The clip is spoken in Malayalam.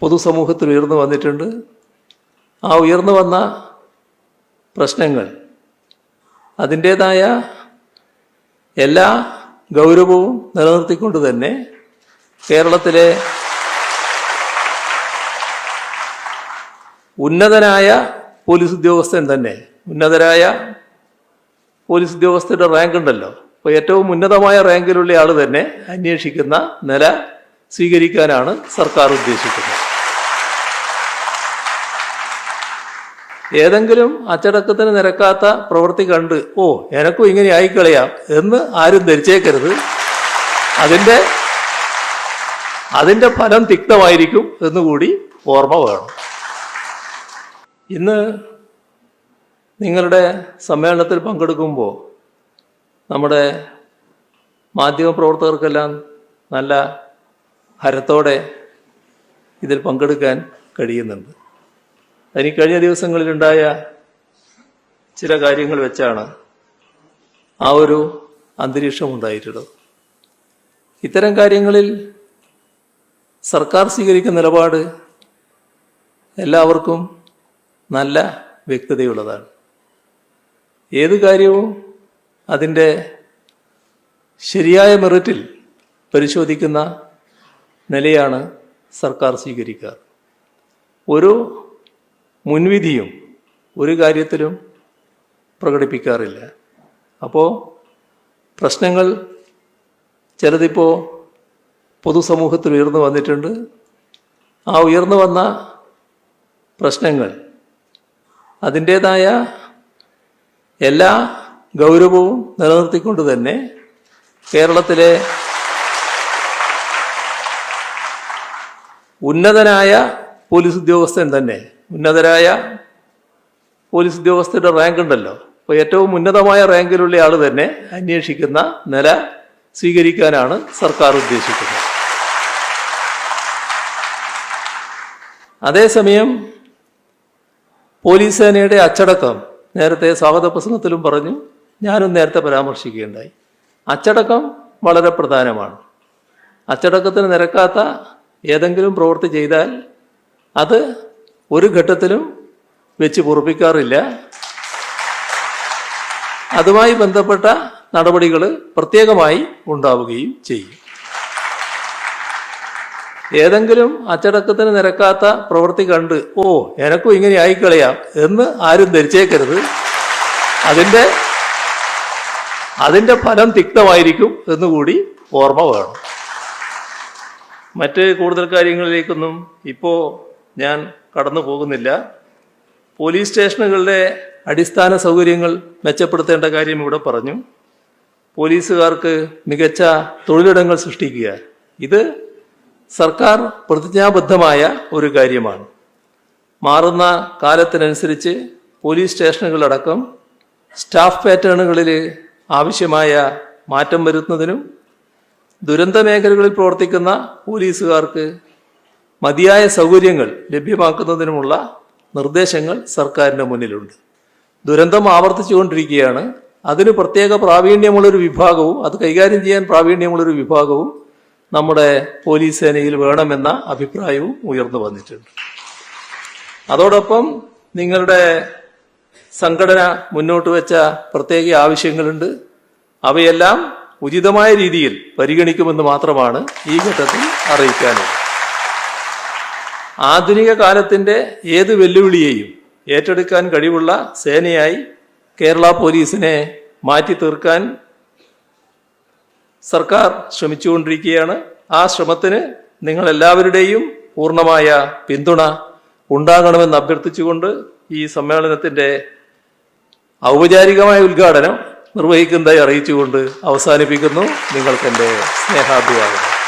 പൊതുസമൂഹത്തിൽ ഉയർന്നു വന്നിട്ടുണ്ട്. ആ ഉയർന്നു വന്ന പ്രശ്നങ്ങൾ അതിന്റേതായ എല്ലാ ഗൗരവവും നിലനിർത്തിക്കൊണ്ട് തന്നെ കേരളത്തിലെ ഉന്നതനായ പോലീസ് ഉദ്യോഗസ്ഥൻ തന്നെ ഉന്നതരായ പോലീസ് ഉദ്യോഗസ്ഥരുടെ റാങ്ക് ഉണ്ടല്ലോ അപ്പോൾ ഏറ്റവും ഉന്നതമായ റാങ്കിലുള്ള ആൾ തന്നെ അന്വേഷിക്കുന്ന നില സ്വീകരിക്കാനാണ് സർക്കാർ ഉദ്ദേശിക്കുന്നത്. ഏതെങ്കിലും അച്ചടക്കത്തിന് നിരക്കാത്ത പ്രവൃത്തി കണ്ട് ഓ എനക്കും ഇങ്ങനെ ആയിക്കളയാം എന്ന് ആരും ധരിച്ചേക്കരുത്. അതിന്റെ അതിന്റെ ഫലം തിക്തമായിരിക്കും എന്നുകൂടി ഓർമ്മ വേണം. ഇന്ന് നിങ്ങളുടെ സമ്മേളനത്തിൽ പങ്കെടുക്കുമ്പോൾ നമ്മുടെ മാധ്യമപ്രവർത്തകർക്കെല്ലാം നല്ല ഹരത്തോടെ ഇതിൽ പങ്കെടുക്കാൻ കഴിയുന്നുണ്ട്. അതിന് കഴിഞ്ഞ ദിവസങ്ങളിലുണ്ടായ ചില കാര്യങ്ങൾ വെച്ചാണ് ആ ഒരു അന്തരീക്ഷം ഉണ്ടായിട്ടുള്ളത് ഇത്തരം കാര്യങ്ങളിൽ സർക്കാർ സ്വീകരിക്കുന്ന നിലപാട് എല്ലാവർക്കും നല്ല വ്യക്തതയുള്ളതാണ്. ഏത് കാര്യവും അതിന്റെ ശരിയായ മെറിറ്റിൽ പരിശോധിക്കുന്ന നിലയാണ് സർക്കാർ സ്വീകരിക്കാറ് ഒരു മുൻവിധിയും ഒരു കാര്യത്തിലും പ്രകടിപ്പിക്കാറില്ല. അപ്പോൾ പ്രശ്നങ്ങൾ ചിലതിപ്പോൾ പൊതുസമൂഹത്തിൽ ഉയർന്നു വന്നിട്ടുണ്ട്. ആ ഉയർന്നു വന്ന പ്രശ്നങ്ങൾ അതിന്റേതായ എല്ലാ ഗൗരവവും നിലനിർത്തിക്കൊണ്ട് തന്നെ കേരളത്തിലെ ഉന്നതനായ പോലീസ് ഉദ്യോഗസ്ഥൻ തന്നെ. ഉന്നതരായ പോലീസ് ഉദ്യോഗസ്ഥരുടെ റാങ്ക് ഉണ്ടല്ലോ. അപ്പോൾ ഏറ്റവും ഉന്നതമായ റാങ്കിലുള്ള ആൾ തന്നെ അന്വേഷിക്കുന്ന നില സ്വീകരിക്കാനാണ് സർക്കാർ ഉദ്ദേശിക്കുന്നത്. അതേസമയം പോലീസ് സേനയുടെ അച്ചടക്കം നേരത്തെ സ്വാഗത പ്രസംഗത്തിലും പറഞ്ഞു. ഞാനും നേരത്തെ പരാമർശിക്കുകയുണ്ടായി. അച്ചടക്കം വളരെ പ്രധാനമാണ്. അച്ചടക്കത്തിന് നിരക്കാത്ത ഏതെങ്കിലും പ്രവൃത്തി ചെയ്താൽ അത് ഒരു ഘട്ടത്തിലും വെച്ച് പൊറുപ്പിക്കാറില്ല. അതുമായി ബന്ധപ്പെട്ട നടപടികൾ പ്രത്യേകമായി ഉണ്ടാവുകയും ചെയ്യും. ഏതെങ്കിലും അച്ചടക്കത്തിന് നിരക്കാത്ത പ്രവൃത്തി കണ്ട് ഓ എനക്കും ഇങ്ങനെ ആയിക്കളയാം എന്ന് ആരും ധരിച്ചേക്കരുത്. അതിന്റെ അതിന്റെ ഫലം തിക്തമായിരിക്കും എന്നുകൂടി ഓർമ്മ വേണം. മറ്റ് കൂടുതൽ കാര്യങ്ങളിലേക്കൊന്നും ഇപ്പോൾ ഞാൻ കടന്നു പോകുന്നില്ല. പോലീസ് സ്റ്റേഷനുകളുടെ അടിസ്ഥാന സൗകര്യങ്ങൾ മെച്ചപ്പെടുത്തേണ്ട കാര്യം ഇവിടെ പറഞ്ഞു. പോലീസുകാർക്ക് മികച്ച തൊഴിലിടങ്ങൾ സൃഷ്ടിക്കുക. ഇത് സർക്കാർ പ്രതിജ്ഞാബദ്ധമായ ഒരു കാര്യമാണ്. മാറുന്ന കാലത്തിനനുസരിച്ച് പോലീസ് സ്റ്റേഷനുകളടക്കം സ്റ്റാഫ് പാറ്റേണുകളിൽ ആവശ്യമായ മാറ്റം വരുത്തുന്നതിനും ദുരന്ത മേഖലകളിൽ പ്രവർത്തിക്കുന്ന പോലീസുകാർക്ക് മതിയായ സൗകര്യങ്ങൾ ലഭ്യമാക്കുന്നതിനുമുള്ള നിർദ്ദേശങ്ങൾ സർക്കാരിന്റെ മുന്നിലുണ്ട്. ദുരന്തം ആവർത്തിച്ചുകൊണ്ടിരിക്കുകയാണ്. അതിന് പ്രത്യേക പ്രാവീണ്യമുള്ളൊരു വിഭാഗവും അത് കൈകാര്യം ചെയ്യാൻ പ്രാവീണ്യമുള്ളൊരു വിഭാഗവും നമ്മുടെ പോലീസ് സേനയിൽ വേണമെന്ന അഭിപ്രായവും ഉയർന്നു വന്നിട്ടുണ്ട്. അതോടൊപ്പം നിങ്ങളുടെ സംഘടന മുന്നോട്ട് വെച്ച പ്രത്യേക ആവശ്യങ്ങളുണ്ട്. അവയെല്ലാം ഉചിതമായ രീതിയിൽ പരിഗണിക്കുമെന്ന് മാത്രമാണ് ഈ ഘട്ടത്തിൽ അറിയിക്കാനുള്ളത്. ആധുനിക കാലത്തിന്റെ ഏത് വെല്ലുവിളിയെയും ഏറ്റെടുക്കാൻ കഴിവുള്ള സേനയായി കേരള പോലീസിനെ മാറ്റി തീർക്കാൻ സർക്കാർ ശ്രമിച്ചുകൊണ്ടിരിക്കുകയാണ്. ആ ശ്രമത്തിന് നിങ്ങൾ എല്ലാവരുടെയും പൂർണമായ പിന്തുണ ഉണ്ടാകണമെന്ന് അഭ്യർത്ഥിച്ചുകൊണ്ട് ഈ സമ്മേളനത്തിന്റെ ഔപചാരികമായ ഉദ്ഘാടനം നിർവഹിക്കുന്നതായി അറിയിച്ചുകൊണ്ട് അവസാനിപ്പിക്കുന്നു. നിങ്ങൾക്കെന്റെ സ്നേഹാഭിവാദം